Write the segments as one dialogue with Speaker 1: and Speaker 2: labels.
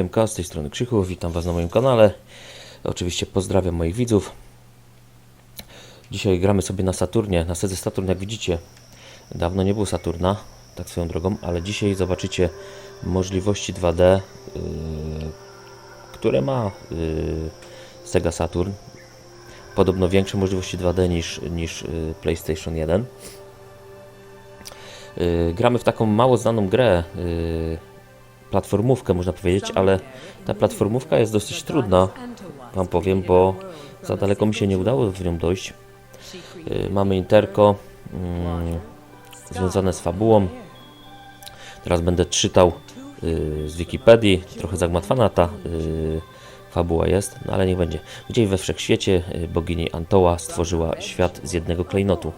Speaker 1: Siemka, z tej strony Krzychu, witam Was na moim kanale. Oczywiście pozdrawiam moich widzów. Dzisiaj gramy sobie na Saturnie, na Sedze Saturn, jak widzicie. Dawno nie było Saturna, tak swoją drogą, ale dzisiaj zobaczycie możliwości 2D, yy, które ma yy, Sega Saturn. Podobno większe możliwości 2D niż, niż yy, PlayStation 1. Yy, gramy w taką mało znaną grę, yy, platformówkę można powiedzieć, ale ta platformówka jest dosyć trudna, wam powiem, bo za daleko mi się nie udało w nią dojść. Yy, Mamy interko mm, związane z fabułą. Teraz będę czytał yy, z Wikipedii, trochę zagmatwana ta yy, fabuła jest, no ale niech będzie. Gdzieś we wszechświecie bogini Antoła stworzyła świat z jednego klejnotu.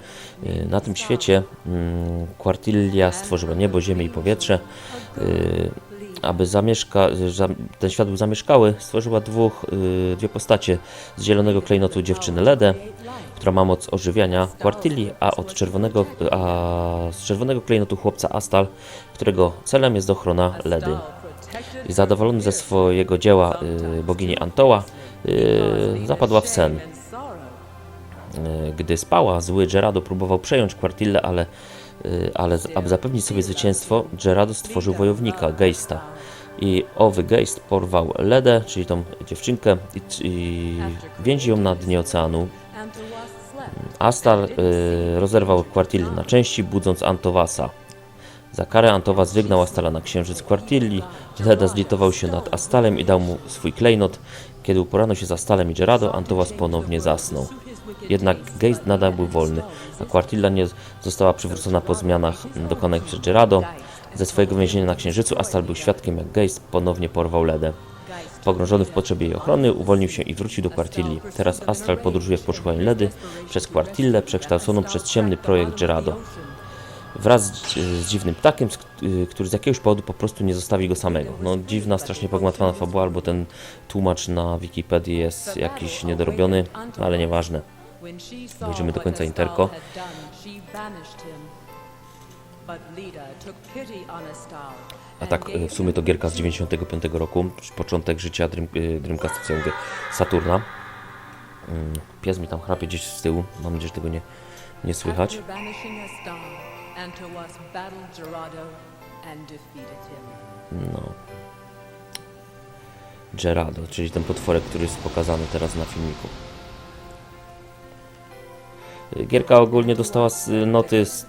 Speaker 1: Na tym świecie mm, Quartilia stworzyła niebo, ziemię i powietrze. Aby zamieszka, za, ten świat był zamieszkały, stworzyła dwóch, y, dwie postacie. Z zielonego klejnotu dziewczynę Ledę, która ma moc ożywiania Quartilli, a od czerwonego, a z czerwonego klejnotu chłopca Astal, którego celem jest ochrona Ledy. Zadowolony ze swojego dzieła y, bogini Antoła, y, zapadła w sen. Gdy spała, zły Gerardo próbował przejąć Quartillę, ale, ale z- aby zapewnić sobie zwycięstwo, Gerardo stworzył wojownika, Geista. I owy Geist porwał Ledę, czyli tą dziewczynkę, i, i więzi ją na dnie oceanu. Astal y, rozerwał Quartillę na części, budząc Antowasa. Za karę Antowas wygnał Astala na księżyc Quartilli. Leda zlitował się nad Astalem i dał mu swój klejnot. Kiedy uporano się z Astalem i Gerardo, Antowas ponownie zasnął. Jednak Geist nadal był wolny, a Quartilla nie została przywrócona po zmianach dokonanych przez Gerardo. Ze swojego więzienia na księżycu Astal był świadkiem, jak Geist ponownie porwał Ledę. Pogrążony w potrzebie jej ochrony, uwolnił się i wrócił do Quartilli. Teraz Astral podróżuje w poszukiwaniu Ledy przez Quartillę, przekształconą przez ciemny projekt Gerardo. Wraz z, z dziwnym ptakiem, z, y, który z jakiegoś powodu po prostu nie zostawi go samego. No dziwna, strasznie pogmatwana fabuła, albo ten tłumacz na Wikipedii jest jakiś niedorobiony, ale nieważne.
Speaker 2: Dojdziemy do końca interko.
Speaker 1: A tak y, w sumie to gierka z 95 roku, początek życia Dream, Dreamcast, Saturna. Mm, Pies mi tam chrapie gdzieś z tyłu, mam nadzieję, że tego nie, nie słychać. No. Gerardo, czyli ten potworek, który jest pokazany teraz na filmiku. Gierka ogólnie dostała noty z,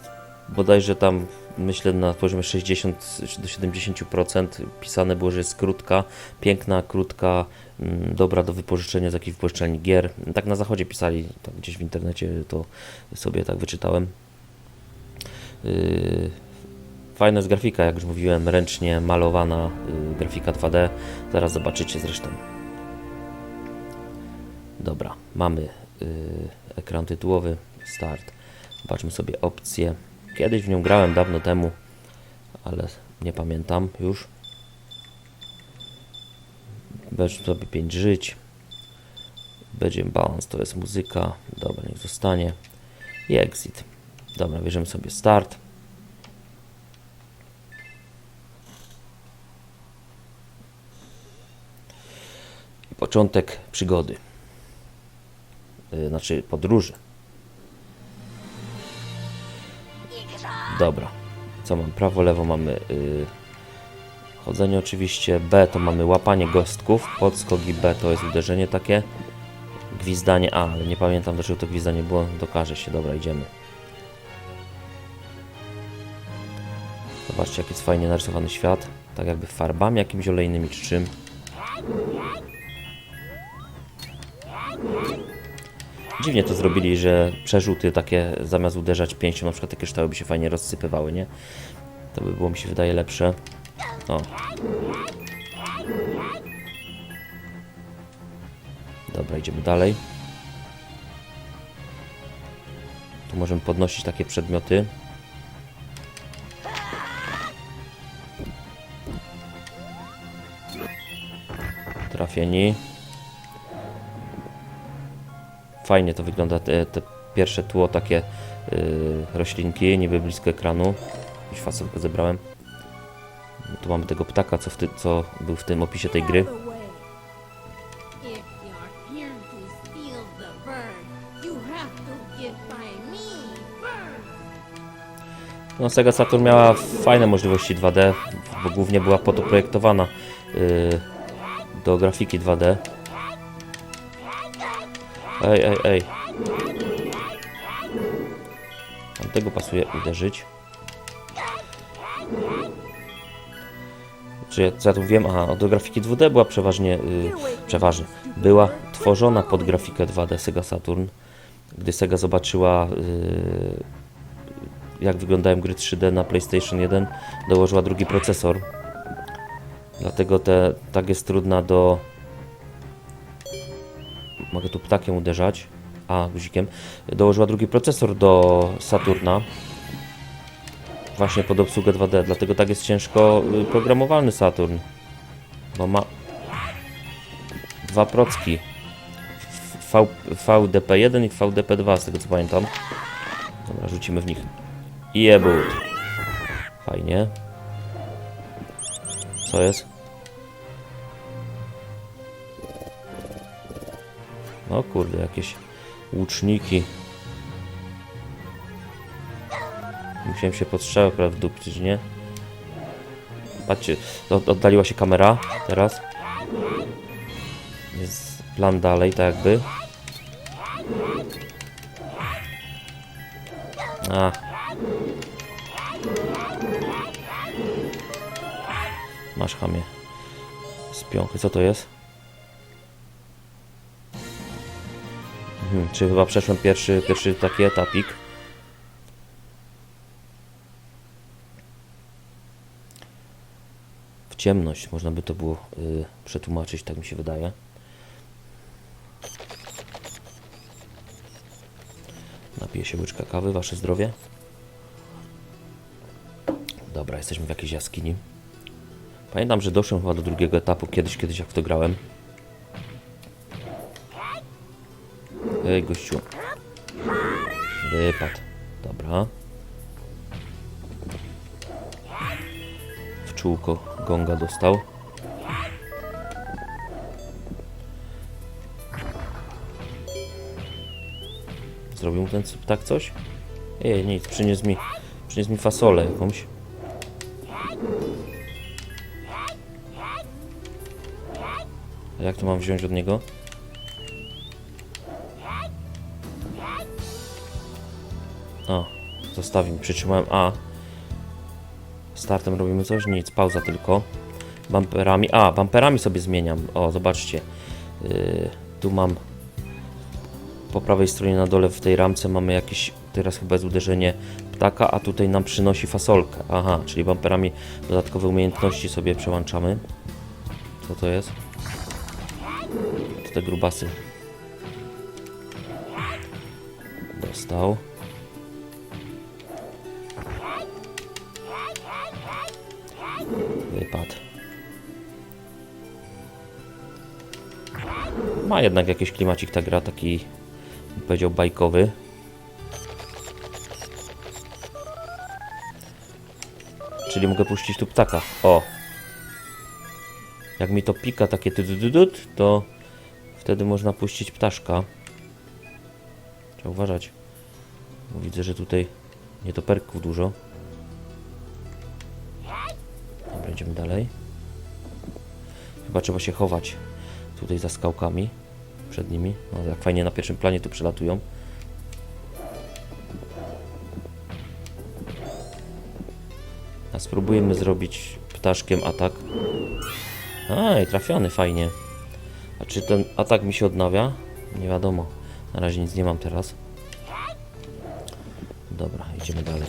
Speaker 1: bodajże tam myślę na poziomie 60 do 70%. Pisane było, że jest krótka, piękna, krótka, mm, dobra do wypożyczenia z jakiejś wypożyczalni gier. Tak na zachodzie pisali, tak gdzieś w internecie to sobie tak wyczytałem. Yy, Fajna jest grafika, jak już mówiłem, ręcznie malowana y, grafika 2D. Zaraz zobaczycie zresztą. Dobra, mamy y, ekran tytułowy, start. Zobaczmy sobie opcje. Kiedyś w nią grałem dawno temu, ale nie pamiętam już. Weźmy sobie 5 żyć. Będzie balans, to jest muzyka. Dobra, niech zostanie. I exit. Dobra, bierzemy sobie start. Początek przygody. Yy, znaczy podróży. Dobra. Co mam? Prawo, lewo mamy yy, chodzenie oczywiście. B to mamy łapanie gostków. Podskoki B to jest uderzenie takie. Gwizdanie A, ale nie pamiętam dlaczego to gwizdanie było. Dokaże się. Dobra, idziemy. Zobaczcie jaki jest fajnie narysowany świat. Tak jakby farbami jakimiś olejnymi czy czym. Dziwnie to zrobili, że przerzuty takie zamiast uderzać pięścią, na przykład takie ształy by się fajnie rozsypywały, nie? To by było mi się wydaje lepsze. O. Dobra, idziemy dalej. Tu możemy podnosić takie przedmioty. Trafieni. Fajnie to wygląda, te, te pierwsze tło, takie yy, roślinki, niby blisko ekranu. Jakiś fasolkę zebrałem. Tu mamy tego ptaka, co, w ty, co był w tym opisie tej gry. No, Sega Saturn miała fajne możliwości 2D, bo głównie była po to projektowana yy, do grafiki 2D. Ej, ej, ej. Tam tego pasuje uderzyć. Czy ja, ja tu wiem? Aha, do grafiki 2D była przeważnie, yy, przeważnie, była tworzona pod grafikę 2D Sega Saturn. Gdy Sega zobaczyła yy, jak wyglądają gry 3D na PlayStation 1, dołożyła drugi procesor. Dlatego te, tak jest trudna do... Mogę tu ptakiem uderzać. A, guzikiem. Dołożyła drugi procesor do Saturna. Właśnie pod obsługę 2D. Dlatego tak jest ciężko y, programowalny Saturn. Bo ma dwa procki. V, VDP1 i VDP2 z tego co pamiętam. Dobra, rzucimy w nich. I jebut. Fajnie. Co jest? No kurde, jakieś łuczniki. Musiałem się pod strzałę prawie wdupczyć, nie? Patrzcie, od- oddaliła się kamera teraz. Jest plan dalej, tak jakby. A, Masz chamie. Z co to jest? Czy chyba przeszłem pierwszy, pierwszy taki etapik? W ciemność, można by to było y, przetłumaczyć, tak mi się wydaje. Napiję się łyczka kawy, wasze zdrowie. Dobra, jesteśmy w jakiejś jaskini. Pamiętam, że doszłem chyba do drugiego etapu kiedyś, kiedyś jak w to grałem. Ej, gościu. Wypadł. Dobra. W czółko gonga dostał. Zrobił ten ptak coś? Ej, nic, przyniósł mi, przyniósł mi fasolę jakąś. A jak to mam wziąć od niego? O, zostawił, przytrzymałem A. Startem robimy coś? Nic, pauza tylko. Bumperami, a, bumperami sobie zmieniam. O, zobaczcie. Yy, tu mam po prawej stronie na dole w tej ramce mamy jakieś, teraz chyba jest uderzenie ptaka, a tutaj nam przynosi fasolkę. Aha, czyli bumperami dodatkowe umiejętności sobie przełączamy. Co to jest? To te grubasy. Dostał. Wypadł. Ma jednak jakiś klimacik ta gra, taki bym powiedział bajkowy. Czyli mogę puścić tu ptaka. O! Jak mi to pika takie tudududut, to wtedy można puścić ptaszka. Trzeba uważać. Widzę, że tutaj nietoperków dużo. Idziemy dalej. Chyba trzeba się chować tutaj za skałkami. Przed nimi. No, jak fajnie na pierwszym planie tu przelatują. A spróbujemy zrobić ptaszkiem atak. A, i trafiony, fajnie. A czy ten atak mi się odnawia? Nie wiadomo. Na razie nic nie mam teraz. Dobra, idziemy dalej.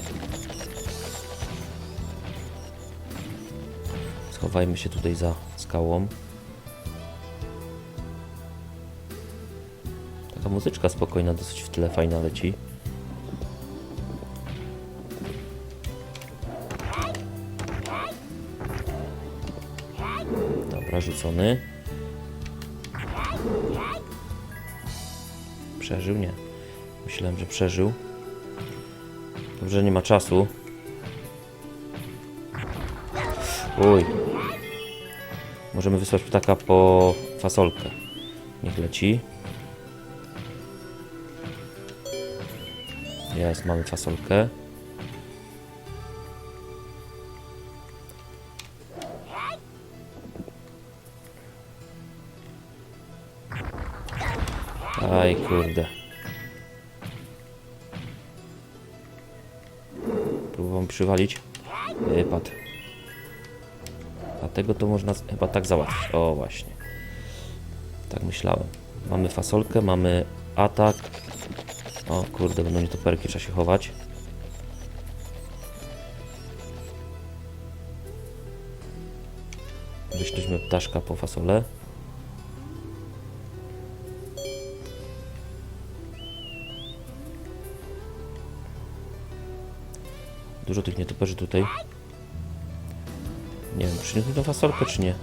Speaker 1: Schowajmy się tutaj za skałą. Taka muzyczka spokojna, dosyć w tle fajna leci. Dobra, rzucony. Przeżył? Nie. Myślałem, że przeżył. Dobrze, nie ma czasu. Uj. Możemy wysłać ptaka po fasolkę. Niech leci. Jest, mamy fasolkę. Aj, kurde. Próbowałem przywalić. Wypadł. Dlatego to można chyba tak załatwić. O, właśnie. Tak myślałem. Mamy fasolkę, mamy atak. O kurde, będą nietoperki, trzeba się chować. Wyśleśmy ptaszka po fasolę. Dużo tych nietoperzy tutaj. Nie wiem, przyniósł tą fasolkę czy nie?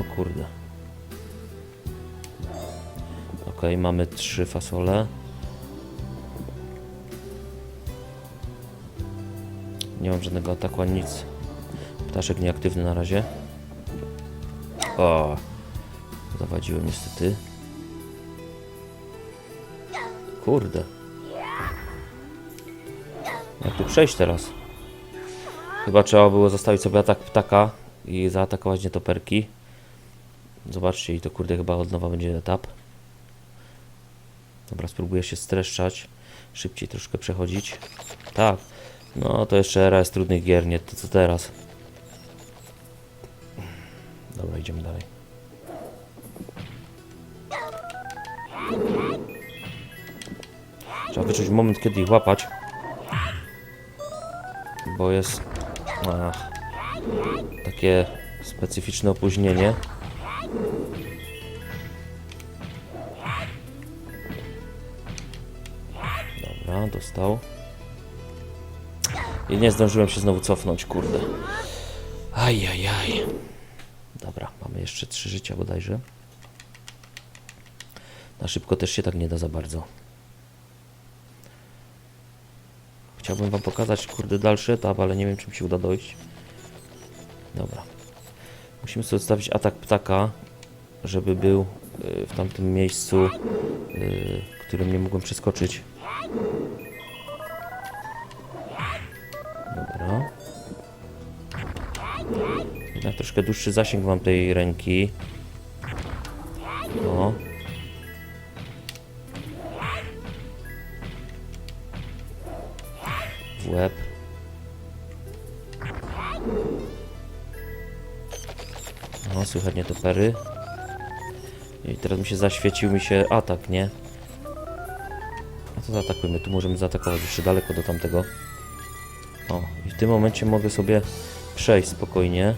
Speaker 1: O kurde. Ok, mamy trzy fasole. Nie mam żadnego ataku ani nic. Ptaszek nieaktywny na razie. O, zawadziłem niestety. Kurde. Jak tu przejść teraz? Chyba trzeba było zostawić sobie atak ptaka i zaatakować nietoperki. Zobaczcie, i to kurde chyba od nowa będzie etap. Dobra, spróbuję się streszczać. Szybciej troszkę przechodzić. Tak. No to jeszcze era jest trudnych gier, nie to co teraz. Dobra, idziemy dalej. Trzeba wyczuć moment, kiedy ich łapać. Bo jest ach, takie specyficzne opóźnienie. Dobra, dostał. I nie zdążyłem się znowu cofnąć, kurde. Ajajaj. Dobra, mamy jeszcze trzy życia bodajże. Na szybko też się tak nie da za bardzo. Chciałbym wam pokazać, kurde, dalszy etap, ale nie wiem, czy mi się uda dojść. Dobra. Musimy sobie odstawić atak ptaka, żeby był y, w tamtym miejscu, y, którym nie mogłem przeskoczyć. Dobra. Jednak troszkę dłuższy zasięg mam tej ręki. O. Łeb. O, słychać nietopery. I teraz mi się zaświecił mi się atak, nie? A to zaatakujmy. Tu możemy zaatakować jeszcze daleko do tamtego. O, i w tym momencie mogę sobie przejść spokojnie.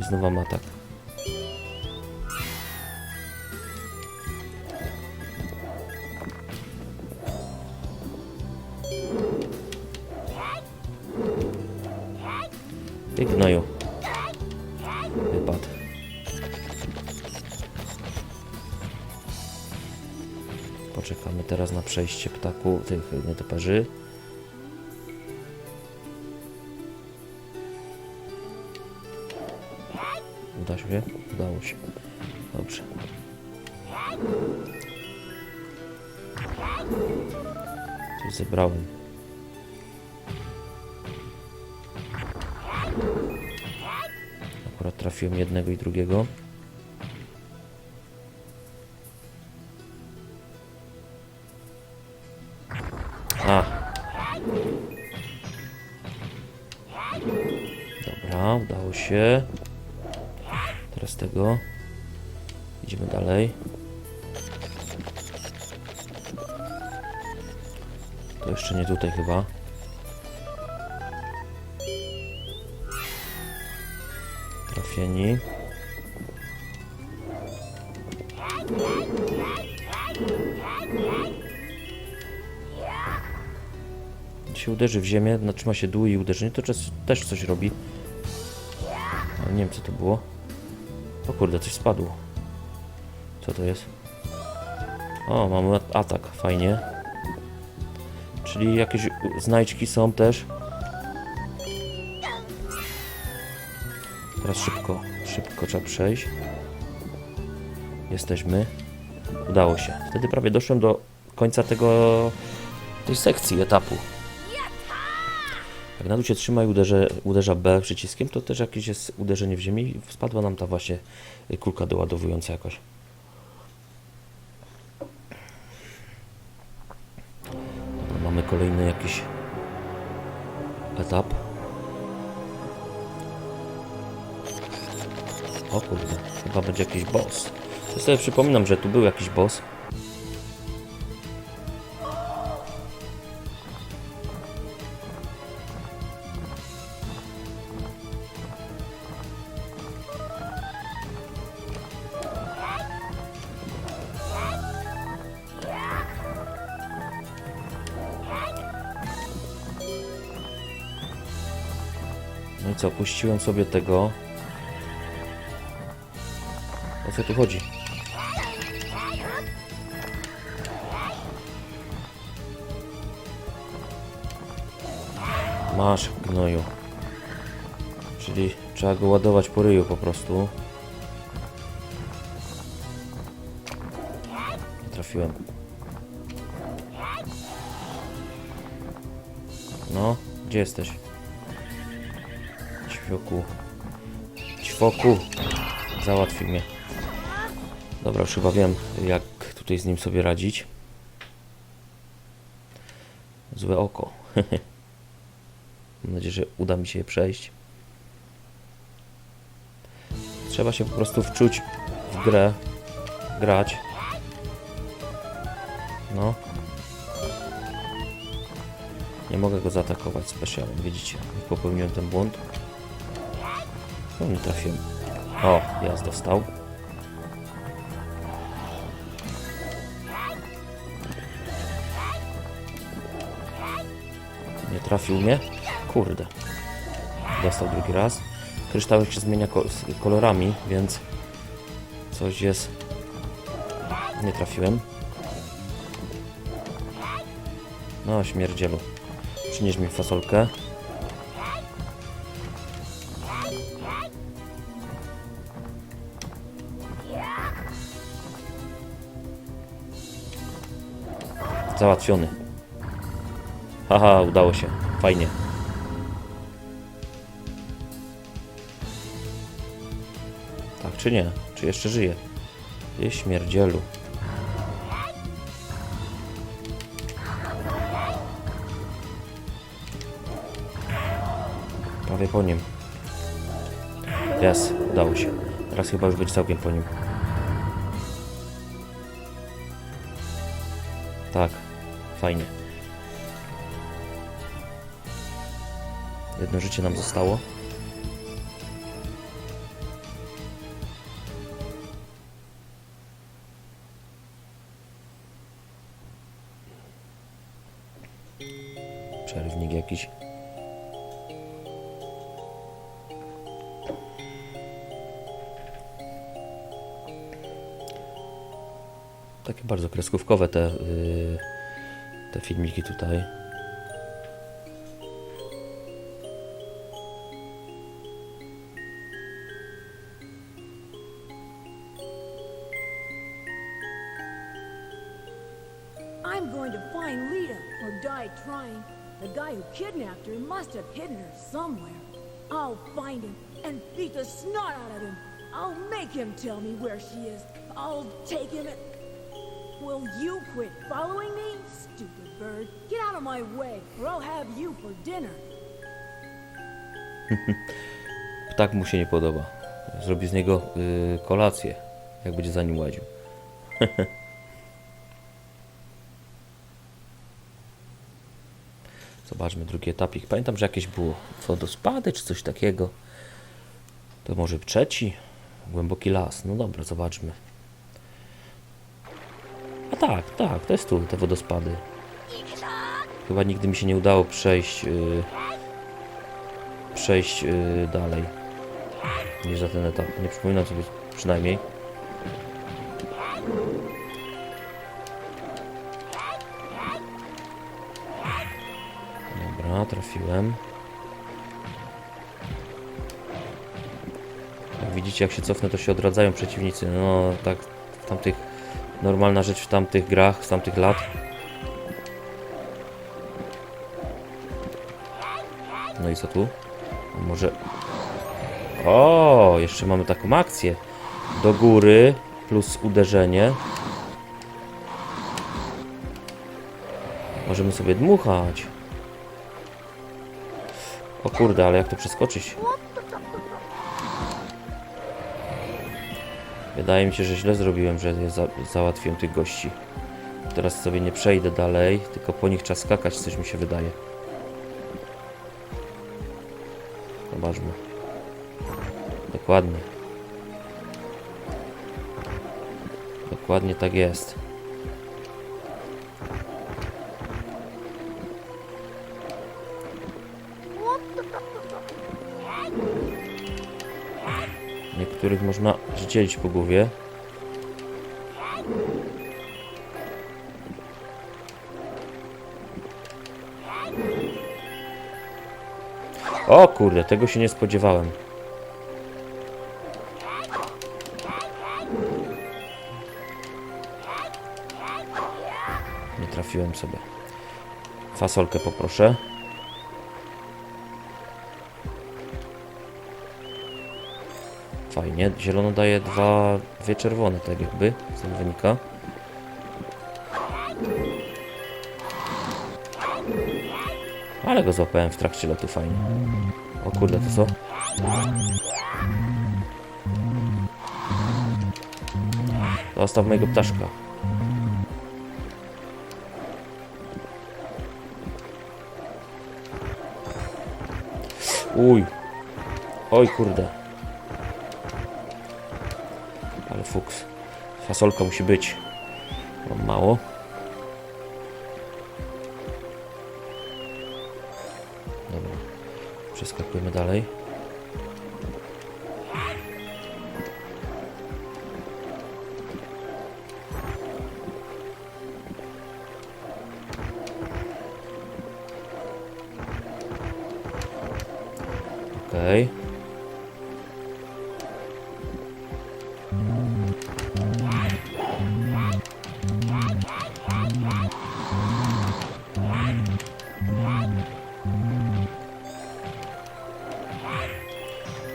Speaker 1: I znowu mam atak. Poczekamy teraz na przejście ptaku, tych nietoperzy. Uda się? Udało się. Dobrze. Zebrałem. Akurat trafiłem jednego i drugiego. Się. Teraz tego. Idziemy dalej. To jeszcze nie tutaj chyba. Trafieni. Się uderzy w ziemię, natrzyma się dół i uderzenie, to też coś robi. Nie wiem co to było. O kurde, coś spadło. Co to jest? O, mamy at- atak, fajnie. Czyli jakieś znajdźki są też. Teraz szybko, szybko trzeba przejść. Jesteśmy. Udało się. Wtedy prawie doszłem do końca tego tej sekcji etapu. Jak na dół się trzyma i uderzę, uderza B przyciskiem, to też jakieś jest uderzenie w ziemi i spadła nam ta właśnie kulka doładowująca jakoś. Dobra, mamy kolejny jakiś etap. O kurde, chyba będzie jakiś boss. Ja sobie przypominam, że tu był jakiś boss. Puściłem sobie tego. O co tu chodzi? Masz, gnoju. Czyli trzeba go ładować po ryju po prostu. Nie trafiłem. No, gdzie jesteś? Ćwioku. Ćwoku. Załatwi mnie. Dobra, już chyba wiem, jak tutaj z nim sobie radzić. Złe oko. Mam nadzieję, że uda mi się je przejść. Trzeba się po prostu wczuć w grę. Grać. No. Nie mogę go zaatakować specjalnie, widzicie? Popełniłem ten błąd. No nie trafiłem. O, jazd dostał. Nie trafił mnie? Kurde. Dostał drugi raz. Kryształek się zmienia kolorami, więc coś jest. Nie trafiłem. No, śmierdzielu. Przynieś mi fasolkę. Załatwiony. Haha, udało się. Fajnie. Tak czy nie? Czy jeszcze żyje? Ty śmierdzielu. Prawie po nim. Jest, udało się. Teraz chyba już być całkiem po nim. Tak, fajnie. Jedno życie nam zostało. Przerwnik jakiś. Takie bardzo kreskówkowe te, yy, filmiki tutaj.
Speaker 3: I'm going to find Lita, or die trying. The guy who kidnapped her must have hidden her somewhere. I'll find him and beat the snot out of him. I'll make him tell me where she is. I'll take him and... Will you quit following me, bird? Get out of my way, or I'll have you for dinner.
Speaker 1: Ptak mu się nie podoba. Zrobi z niego yy, kolację, jak będzie za nim łaził. Zobaczmy drugi etapik. Pamiętam, że jakieś było wodospady czy coś takiego. To może trzeci? Głęboki las. No dobra, zobaczmy. A tak, tak, to jest tu, te wodospady. Chyba nigdy mi się nie udało przejść yy, przejść yy, dalej niż za ten etap. Nie przypominam sobie przynajmniej. Dobra, trafiłem. Jak widzicie, jak się cofnę, to się odradzają przeciwnicy. No, tak w tamtych... Normalna rzecz w tamtych grach, z tamtych lat. No i co tu? Może... O, jeszcze mamy taką akcję. Do góry plus uderzenie. Możemy sobie dmuchać. O kurde, ale jak to przeskoczyć? Wydaje mi się, że źle zrobiłem, że za załatwiłem tych gości. Teraz sobie nie przejdę dalej, tylko po nich trzeba skakać, coś mi się wydaje. Zobaczmy. Dokładnie. Dokładnie tak jest. Niektórych można dzielić po głowie. O kurde, tego się nie spodziewałem. Nie trafiłem sobie. Fasolkę poproszę. Fajnie, zielono daje dwa, dwie czerwone, tak jakby, z tego wynika. Ale go złapałem w trakcie lotu fajnie. O kurde, to co? Zostaw mojego ptaszka. Uj. Oj kurde. Ale fuks. Fasolka musi być. Mam mało. Charlie.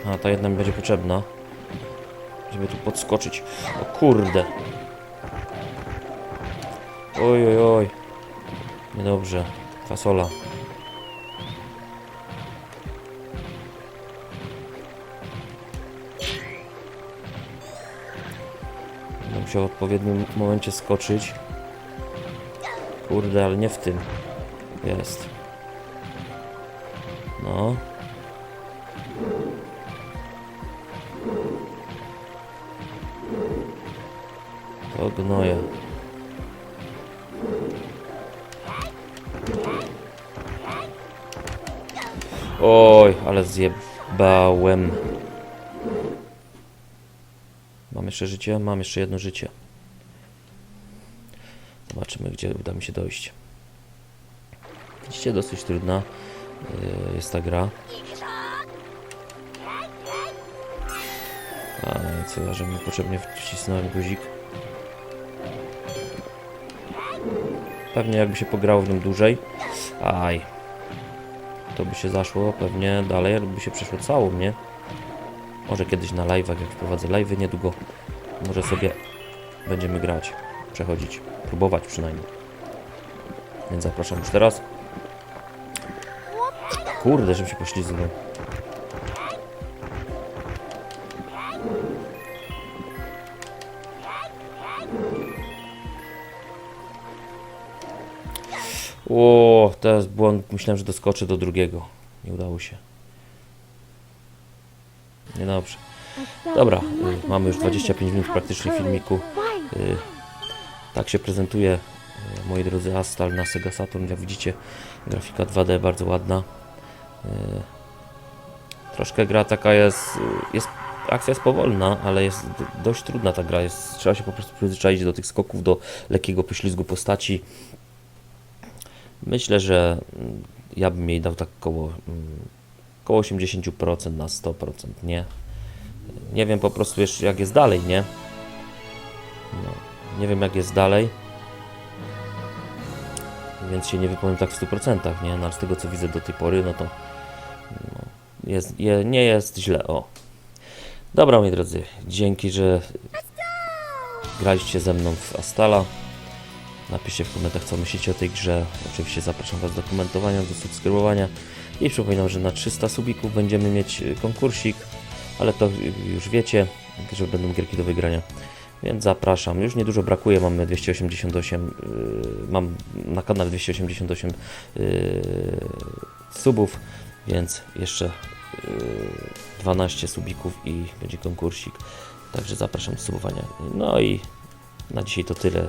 Speaker 1: A, ta jedna mi będzie potrzebna. Żeby tu podskoczyć. O kurde. Oj, oj, oj. Niedobrze. Fasola. Będę musiał w odpowiednim momencie skoczyć. Kurde, ale nie w tym. Jest. Oj, ale zjebałem. Mam jeszcze życie? Mam jeszcze jedno życie. Zobaczymy, gdzie uda mi się dojść. Widzicie, dosyć trudna yy, jest ta gra. A, co ja, że mi potrzebnie wcisnąłem guzik. Pewnie jakby się pograło w nią dłużej. Aj. To by się zaszło pewnie dalej, ale by się przeszło całą, nie? Może kiedyś na live'ach, jak wprowadzę live'y niedługo, może sobie będziemy grać, przechodzić, próbować przynajmniej. Więc zapraszam już teraz. Kurde, żebym się poślizgnął. O, jest błąd. Myślałem, że doskoczę do drugiego. Nie udało się. Niedobrze. Dobra, y, mamy już 25 minut praktycznie filmiku. Y, tak się prezentuje, y, moi drodzy, Astal na Sega Saturn. Jak widzicie, grafika 2D bardzo ładna. Troszkę gra taka jest, jest akcja jest powolna, ale jest dość trudna ta gra. Jest, trzeba się po prostu przyzwyczaić do tych skoków, do lekkiego poślizgu postaci. Myślę, że mm, ja bym jej dał tak koło, mm, koło 80% na 100%, nie? Nie wiem po prostu jeszcze jak jest dalej, nie? No, nie wiem jak jest dalej. Więc się nie wypowiem tak w 100%, nie? No, ale z tego co widzę do tej pory, no to no, jest, je, nie jest źle, o. Dobra, moi drodzy, dzięki, że graliście ze mną w Astala. Napiszcie w komentarzach, co myślicie o tej grze. Oczywiście zapraszam Was do komentowania, do subskrybowania. I przypominam, że na 300 subików będziemy mieć y, konkursik, ale to już wiecie, że będą gierki do wygrania. Więc zapraszam. Już niedużo brakuje, mamy 288, y, mam na kanale 288 y, subów, więc jeszcze y, 12 subików i będzie konkursik. Także zapraszam do subowania. No i na dzisiaj to tyle.